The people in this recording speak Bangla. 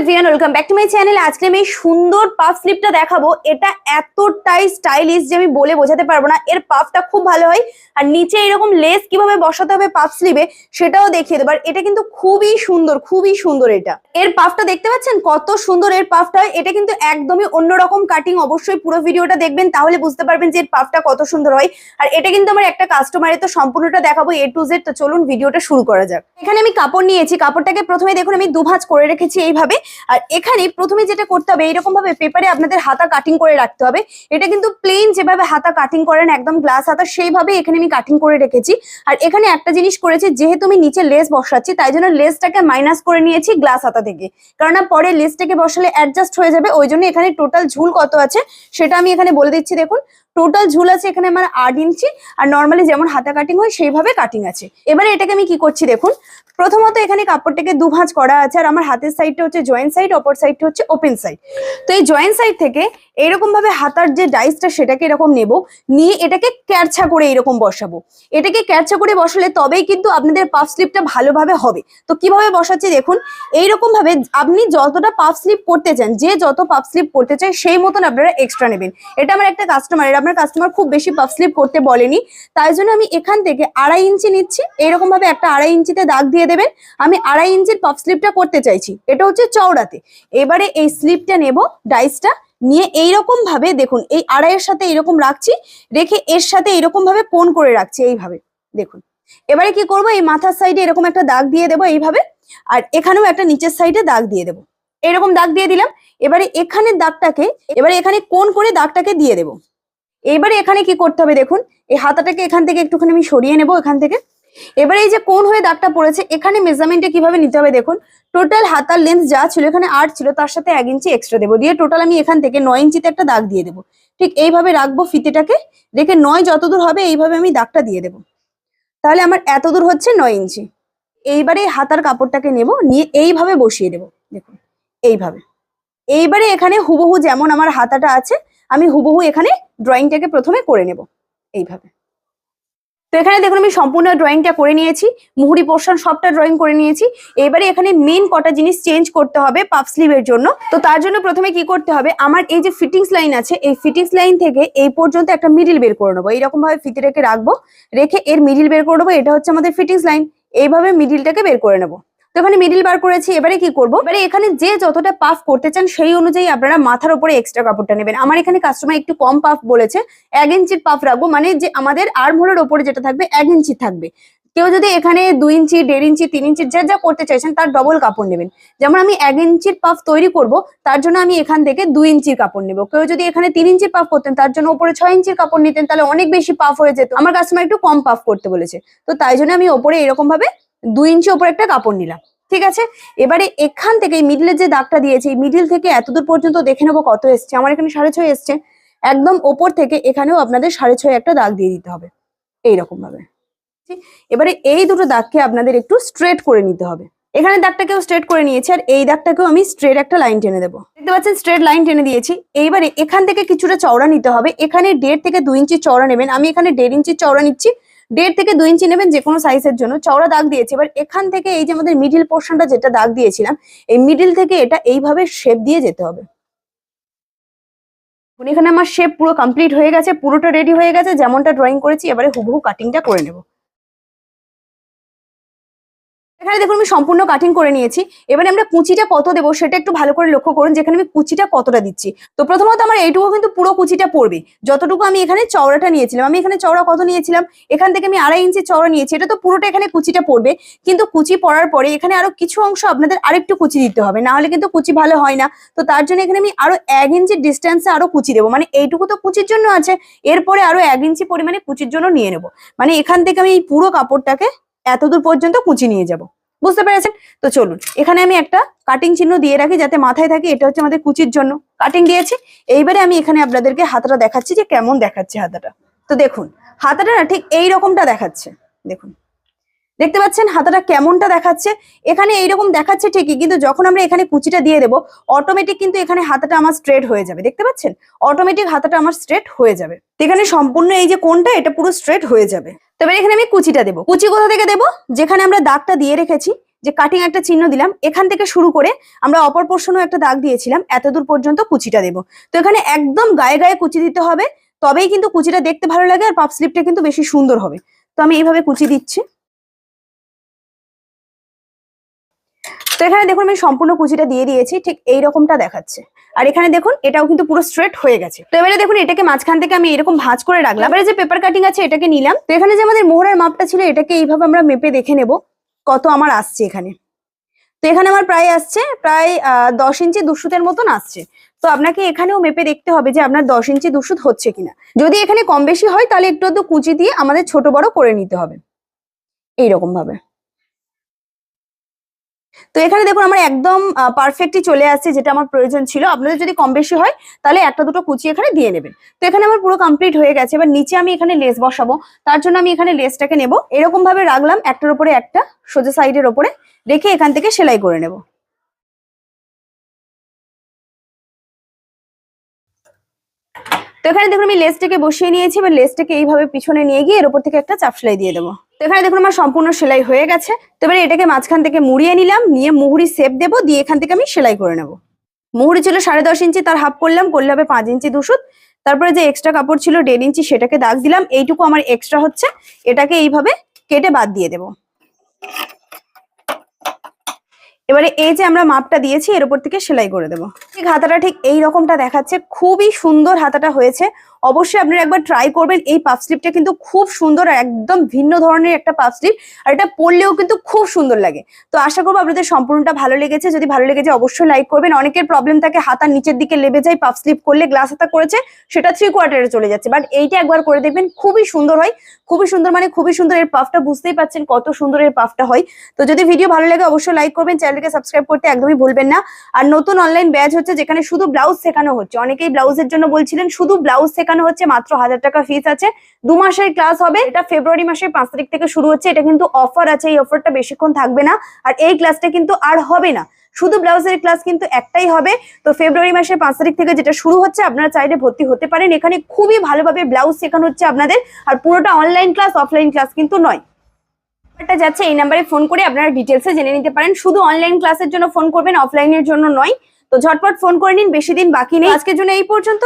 Everyone welcome back to my channel আজকে আমি সুন্দর পাফ স্লিপটা দেখাবো। এটা এতটাই স্টাইলিশ যে আমি বলে বোঝাতে পারব না। এর পাফটা খুব ভালো হয়। আর নিচে এরকম লেস কীভাবে বসাতে হবে পাফ স্লিভে সেটাও দেখিয়ে দেবো। আর এটা কিন্তু খুবই সুন্দর খুবই সুন্দর এটা। এর পাফটা দেখতে পাচ্ছেন? কত সুন্দর এর পাফটা হয়। এটা কিন্তু একদমই অন্যরকম কাটিং অবশ্যই পুরো ভিডিওটা দেখবেন, তাহলে বুঝতে পারবেন যে এর পাফটা কত সুন্দর হয়। আর এটা কিন্তু আমার একটা কাস্টমারের তো সম্পূর্ণটা দেখাবো এ টু জেড তো চলুন ভিডিওটা শুরু করা যাক। এখানে আমি কাপড় নিয়েছি। কাপড়টাকে প্রথমে দেখুন, আমি দুভাঁজ করে রেখেছি এইভাবে। আর এখানে প্রথমে যেটা করতে হবে এইরকম ভাবে পেপারে আপনাদের হাতা কাটিং করে রাখতে হবে। এটা কিন্তু প্লেন যেভাবে হাতা কাটিং করেন, একদম গ্লাস হাতা সেইভাবে এখানে আমি কাটিং করে রেখেছি। আর এখানে একটা জিনিস করেছি, যেহেতু আমি নিচে লেস বসাচ্ছি, তাই জন্য লেসটাকে মাইনাস করে নিয়েছি গ্লাস হাতা থেকে। কারণ পরে লেসটাকে বসালে অ্যাডজাস্ট হয়ে যাবে, ওই জন্য এখানে টোটাল ঝুল কত আছে, সেটা আমি এখানে বলে দিচ্ছি, দেখুন। টোটাল ঝুল আছে এখানে আমার আট ইঞ্চি, আর নর্মালি যেমন হাতা কাটিং হয়, সেইভাবে কাটিং আছে। এবারে এটাকে আমি কি করছি, দেখুন। প্রথমত এখানে কাপড়টাকে দু ভাঁজ করা আছে, আর আমার হাতের সাইডটা হচ্ছে জয়েন্ট সাইড অপর সাইডটা হচ্ছে ওপেন সাইড তো এই জয়েন্ট সাইড থেকে এরকম ভাবে হাতার যে ডাইসটা সেটাকে এরকম নেব, নিয়ে এটাকে ক্যারছা করে এরকম বসাবো। এটাকে ক্যারছা করে বসালে তবেই কিন্তু আপনাদের পাফ স্লিপটা ভালোভাবে হবে। তো কীভাবে বসাচ্ছি দেখুন এইরকম ভাবে আপনি যতটা পাফ স্লিপ করতে চান, যে যত পাফ স্লিপ করতে চায়, সেই মতন আপনারা এক্সট্রা নেবেন। এটা আমার একটা কাস্টমার কাস্টমারের আপনার কাস্টমার খুব বেশি পাফ স্লিপ করতে বলেনি। তাই জন্য আমি এখান থেকে আড়াই ইঞ্চি নিচ্ছি এরকম ভাবে একটা আড়াই ইঞ্চিতে দাগ দিয়ে দেবেন। আমি আড়াই ইঞ্চির পাফ স্লিপটা করতে চাইছি। এটা হচ্ছে চওড়াতে। এবারে এই স্লিপটা নেব ডাইসটা নিয়ে এইরকম ভাবে দেখুন, এই আড়াইয়ের সাথে এরকম রাখছি, রেখে এর সাথে এরকম ভাবে কোন করে রাখছি, এইভাবে। দেখুন। এবারে কি করব, এই মাথার সাইডে এরকম একটা দাগ দিয়ে দেবো এইভাবে, আর এখানেও একটা নিচের সাইডে দাগ দিয়ে দেবো। এরকম দাগ দিয়ে দিলাম। এবারে এখানে দাগটাকে, এবারে এখানে কোন করে দাগটাকে দিয়ে দেবো। এবারে এখানে কি করতে হবে দেখুন, এই হাতাটাকে এখান থেকে একটুখানি আমি সরিয়ে নেব এখান থেকে। এবারে এই যে কোন হয়ে দাগটা পড়েছে, এখানে মেজারমেন্টে কীভাবে নিতে হবে দেখুন। টোটাল হাতার লেন্থ যা ছিল, এখানে আট ছিল, তার সাথে এক ইঞ্চি এক্সট্রা দেবো। দিয়ে টোটাল আমি এখান থেকে নয় ইঞ্চিতে একটা দাগ দিয়ে দেবো। ঠিক এইভাবে রাখব ফিতেটাকে, রেখে নয় যতদূর হবে এইভাবে আমি দাগটা দিয়ে দেবো। তাহলে আমার এত দূর হচ্ছে নয় ইঞ্চি। এইবারে হাতার কাপড়টাকে নেব, নিয়ে এইভাবে বসিয়ে দেবো। দেখুন, এইভাবে। এইবারে এখানে হুবহু যেমন আমার হাতাটা আছে, আমি হুবহু এখানে ড্রয়িংটাকে প্রথমে করে নেব। এইভাবে। তো এখানে দেখুন আমি সম্পূর্ণ ড্রয়িংটা করে নিয়েছি, মুহুরি পোর্শন সবটা ড্রয়িং করে নিয়েছি। এবারে এখানে মেন কটা জিনিস চেঞ্জ করতে হবে পাফ স্লিভের জন্য। তো তার জন্য প্রথমে কি করতে হবে? আমার এই যে ফিটিংস লাইন আছে, এই ফিটিংস লাইন থেকে এই পর্যন্ত একটা মিডিল বের করে নেব। এইরকম ভাবে ফিতে রেখে রাখব, রেখে এর মিডিল বের করে নেব। এটা হচ্ছে আমাদের ফিটিংস লাইন এইভাবে মিডিলটাকে বের করে নেব। তো এখানে মিডিল বার করেছি, এবারে কি করব? এবারে এখানে যে যতটা পাফ করতে চান সেই অনুযায়ী আপনারা মাথার উপরে এক্সট্রা কাপড়টা নেবেন। আমার এখানে কাস্টমার একটু কম পাফ বলেছে, এক ইঞ্চির পাফ রাখব মানে যে আমাদের আর্মহোলের ওপরে যেটা থাকবে, এক ইঞ্চি থাকবে। কেউ যদি এখানে দুই ইঞ্চি দেড় ইঞ্চি তিন ইঞ্চি যা যা করতে চাইছেন তার ডবল কাপড় নেবেন। যেমন আমি এক ইঞ্চির পাফ তৈরি করব, তার জন্য আমি এখান থেকে দুই ইঞ্চির কাপড় নেব। কেউ যদি এখানে তিন ইঞ্চির পাফ করতেন, তার জন্য উপরে ছয় ইঞ্চির কাপড় নিতেন, তাহলে অনেক বেশি পাফ হয়ে যেত। আমার কাস্টমার একটু কম পাফ করতে বলেছে। তো তাই জন্য আমি ওপরে এরকম ভাবে দুই ইঞ্চি ওপরে একটা কাপড় নিলাম, ঠিক আছে? এবারে এখান থেকে মিডিলের যে দাগটা দিয়েছি মিডিল থেকে এতদূর পর্যন্ত দেখে নেব কত এসছে। আমার এখানে সাড়ে ছয় এসছে। একদম ওপর থেকে এখানেও আপনাদের সাড়ে ছয় একটা দাগ দিয়ে দিতে হবে এইরকম ভাবে এবারে এই দুটো দাগকে আপনাদের একটু স্ট্রেট করে নিতে হবে। এখানে দাগটাকেও স্ট্রেট করে নিয়েছি, আর এই দাগটাকেও আমি স্ট্রেট একটা লাইন টেনে দেবো। দেখতে পাচ্ছেন স্ট্রেট লাইন টেনে দিয়েছি। এইবারে এখান থেকে কিছুটা চওড়া নিতে হবে। এখানে দেড় থেকে দুই ইঞ্চি চওড়া নেবেন। আমি এখানে দেড় ইঞ্চি চওড়া নিচ্ছি। দেড় থেকে দুই ইঞ্চি নেবেন যে কোনো সাইজের জন্য। চওড়া দাগ দিয়েছি। এবার এখান থেকে এই যে আমাদের মিডিল পোর্শনটা যেটা দাগ দিয়েছিলাম, এই মিডিল থেকে এটা এইভাবে শেপ দিয়ে যেতে হবে। এখানে আমার শেপ পুরো কমপ্লিট হয়ে গেছে, পুরোটা রেডি হয়ে গেছে, যেমনটা ড্রয়িং করেছি, এবারে হুবহু কাটিংটা করে নেব। এখানে দেখুন আমি সম্পূর্ণ কাটিং করে নিয়েছি। এবারে আমরা কুচিটা কত দেবো সেটা একটু ভালো করে লক্ষ্য করুন, যেখানে আমি কুচিটা কতটা দিচ্ছি। তো প্রথমত আমার এইটুকু কিন্তু পুরো কুচিটা পড়বে। যতটুকু আমি এখানে চওড়াটা নিয়েছিলাম, আমি এখানে চওড়া কত নিয়েছিলাম? এখান থেকে আমি আড়াই ইঞ্চি চওড়া নিয়েছি, এটা তো পুরোটা এখানে কুচিটা পড়বে। কিন্তু কুচি পড়ার পরে এখানে আরও কিছু অংশ আপনাদের আরেকটু কুচি দিতে হবে না হলে কিন্তু কুচি ভালো হয় না। তো তার জন্য এখানে আমি আরও এক ইঞ্চি ডিস্টেন্সে আরও কুচি দেবো। মানে এইটুকু তো কুচির জন্য আছে, এরপরে আরও এক ইঞ্চি পরিমাণে কুচির জন্য নিয়ে নেব। মানে এখান থেকে আমি এই পুরো কাপড়টাকে এতদূর পর্যন্ত কুচি নিয়ে যাব। বুঝতে পেরেছেন? তো চলুন, এখানে আমি একটা কাটিং চিহ্ন দিয়ে রাখি যাতে মাথায় থাকে, এটা হচ্ছে আমাদের কুচির জন্য। কাটিং দিয়েছি, এইবারে আমি এখানে আপনাদেরকে হাতাটা দেখাচ্ছি যে কেমন দেখাচ্ছে হাতাটা। তো দেখুন, হাতাটা না ঠিক এই রকমটা দেখাচ্ছে। দেখুন দেখতে পাচ্ছেন হাতাটা কেমনটা দেখাচ্ছে? এখানে এইরকম দেখাচ্ছে ঠিকই, কিন্তু যখন আমরা এখানে কুচিটা দিয়ে দেবো অটোমেটিক কিন্তু এখানে হাতাটা আমার স্ট্রেট হয়ে যাবে। দেখতে পাচ্ছেন? অটোমেটিক হাতাটা আমার স্ট্রেট হয়ে যাবে। এখানে সম্পূর্ণ এই যে কোনটা এটা পুরো স্ট্রেট হয়ে যাবে। তবে এখানে আমি কুচিটা দেবো। কুচি কোথা থেকে দেবো? যেখানে আমরা দাগটা দিয়ে রেখেছি, যে কাটিং একটা চিহ্ন দিলাম, এখান থেকে শুরু করে আমরা অপর পোর্শনও একটা দাগ দিয়েছিলাম, এতদূর পর্যন্ত কুচিটা দেবো। তো এখানে একদম গায়ে গায়ে কুচি দিতে হবে, তবেই কিন্তু কুচিটা দেখতে ভালো লাগে আর পাপ স্লিপটা কিন্তু বেশি সুন্দর হবে। তো আমি এইভাবে কুচি দিচ্ছি। তো এখানে দেখুন আমি সম্পূর্ণ কুচিটা দিয়ে দিয়েছি, ঠিক এই রকমটা দেখাচ্ছে। আর এখানে দেখুন এটাও কিন্তু পুরো স্ট্রেট হয়ে গেছে। তো এবারে দেখুন এটাকে মাঝখান থেকে আমি এরকম ভাঁজ করে রাখলাম। এবারে যে পেপার কাটিং আছে এটাকে নিলাম। তো এখানে যে আমাদের মোহরের মাপটা ছিল এটাকে এইভাবে আমরা মেপে দেখে নেব কত আমার আসছে এখানে। তো এখানে আমার প্রায় আসছে, প্রায় দশ ইঞ্চি দুশুতের মতন আসছে। তো আপনাকে এখানেও মেপে দেখতে হবে যে আপনার দশ ইঞ্চি দুশুত হচ্ছে কিনা। যদি এখানে কম বেশি হয় তাহলে একটু একটু কুচি দিয়ে আমাদের ছোট বড় করে নিতে হবে। এইরকম ভাবে তো এখানে দেখুন আমার একদম পারফেক্টই চলে আসছে যেটা আমার প্রয়োজন ছিল। আপনাদের যদি কম বেশি হয়, তাহলে একটা দুটো কুচি এখানে দিয়ে নেবেন। তো এখানে আমার পুরো কমপ্লিট হয়ে গেছে। এবার নিচে আমি এখানে লেস বসাবো। তার জন্য আমি এখানে লেসটাকে নেব। এরকম ভাবে রাখলাম, একটার উপরে একটা, সোজা সাইডের ওপরে রেখে এখান থেকে সেলাই করে নেব। তো এখানে দেখুন আমি লেসটাকে বসিয়ে নিয়েছি। এবার লেসটাকে এইভাবে পিছনে নিয়ে গিয়ে এর উপর থেকে একটা চাপ সেলাই দিয়ে দেবো। তো এখানে দেখুন আমার সম্পূর্ণ সেলাই হয়ে গেছে। তো এবারে এটাকে মাঝখান থেকে মুড়িয়ে নিলাম, নিয়ে মুহুরি সেপ দেবো, দিয়ে এখান থেকে আমি সেলাই করে নেব। মুহুরি ছিল সাড়ে দশ ইঞ্চি, তার হাফ করলাম, করলে হবে পাঁচ ইঞ্চি দুশুত তারপরে যে এক্সট্রা কাপড় ছিল দেড় ইঞ্চি, সেটাকে দাগ দিলাম। এইটুকু আমার এক্সট্রা হচ্ছে, এটাকে এইভাবে কেটে বাদ দিয়ে দেবো। এবারে এই যে আমরা মাপটা দিয়েছি, এর উপর থেকে সেলাই করে দেবো। ঠিক হাতাটা ঠিক এই রকমটা দেখাচ্ছে, খুবই সুন্দর হাতাটা হয়েছে। অবশ্যই আপনারা একবার ট্রাই করবেন। এই পাফ স্লিপটা কিন্তু খুব সুন্দর আর একদম ভিন্ন ধরনের একটা পাফ স্লিপ আর এটা পরলেও কিন্তু খুব সুন্দর লাগে। তো আশা করব আপনাদের সম্পূর্ণটা ভালো লেগেছে। যদি ভালো লেগেছে অবশ্যই লাইক করবেন। অনেকের প্রবলেম থাকে হাতার নিচের দিকে লেবে যায় পাফ স্লিপ করলে গ্লাস হাতা করেছে, সেটা থ্রি কোয়ার্টারে চলে যাচ্ছে। বাট এইটা একবার করে দেখবেন, খুবই সুন্দর হয়। খুবই সুন্দর মানে খুবই সুন্দর এর পাফটা বুঝতেই পাচ্ছেন কত সুন্দর এর পাফটা হয়। তো যদি ভিডিও ভালো লাগে অবশ্যই লাইক করবেন। চ্যানেলকে সাবস্ক্রাইব করতে একদমই ভুলবেন না। আর নতুন অনলাইন ব্যাচ হচ্ছে, যেখানে শুধু ব্লাউজ শেখানো হচ্ছে। অনেকেই ব্লাউজের জন্য বলছিলেন, শুধু ব্লাউজ শেখানো হচ্ছে, মাত্র হাজার টাকা ফিস আছে। দু মাসের ক্লাস হবে, এটা ফেব্রুয়ারি মাসের পাঁচ তারিখ থেকে শুরু হচ্ছে, এটা কিন্তু অফার আছে, এই অফারটা বেশিক্ষণ থাকবে না, আর এই ক্লাসটা কিন্তু আর হবে না। শুধু ব্লাউজের ক্লাস কিন্তু একটাই হবে। তো ফেব্রুয়ারি মাসের পাঁচ তারিখ থেকে যেটা শুরু হচ্ছে, আপনারা চাইলে ভর্তি হতে পারেন। এখানে খুবই ভালোভাবে ব্লাউজ শেখানো হচ্ছে আপনাদের, আর পুরোটা অনলাইন ক্লাস অফলাইন ক্লাস কিন্তু নয়। নাম্বারটা যাচ্ছে, এই নাম্বারে ফোন করে আপনারা ডিটেলসে জেনে নিতে পারেন। শুধু অনলাইন ক্লাসের জন্য ফোন করবেন অফলাইনের জন্য নয়। তো ঝটপট ফোন করে নিন, বেশি দিন বাকি নেই। আজকের জন্য এই পর্যন্ত।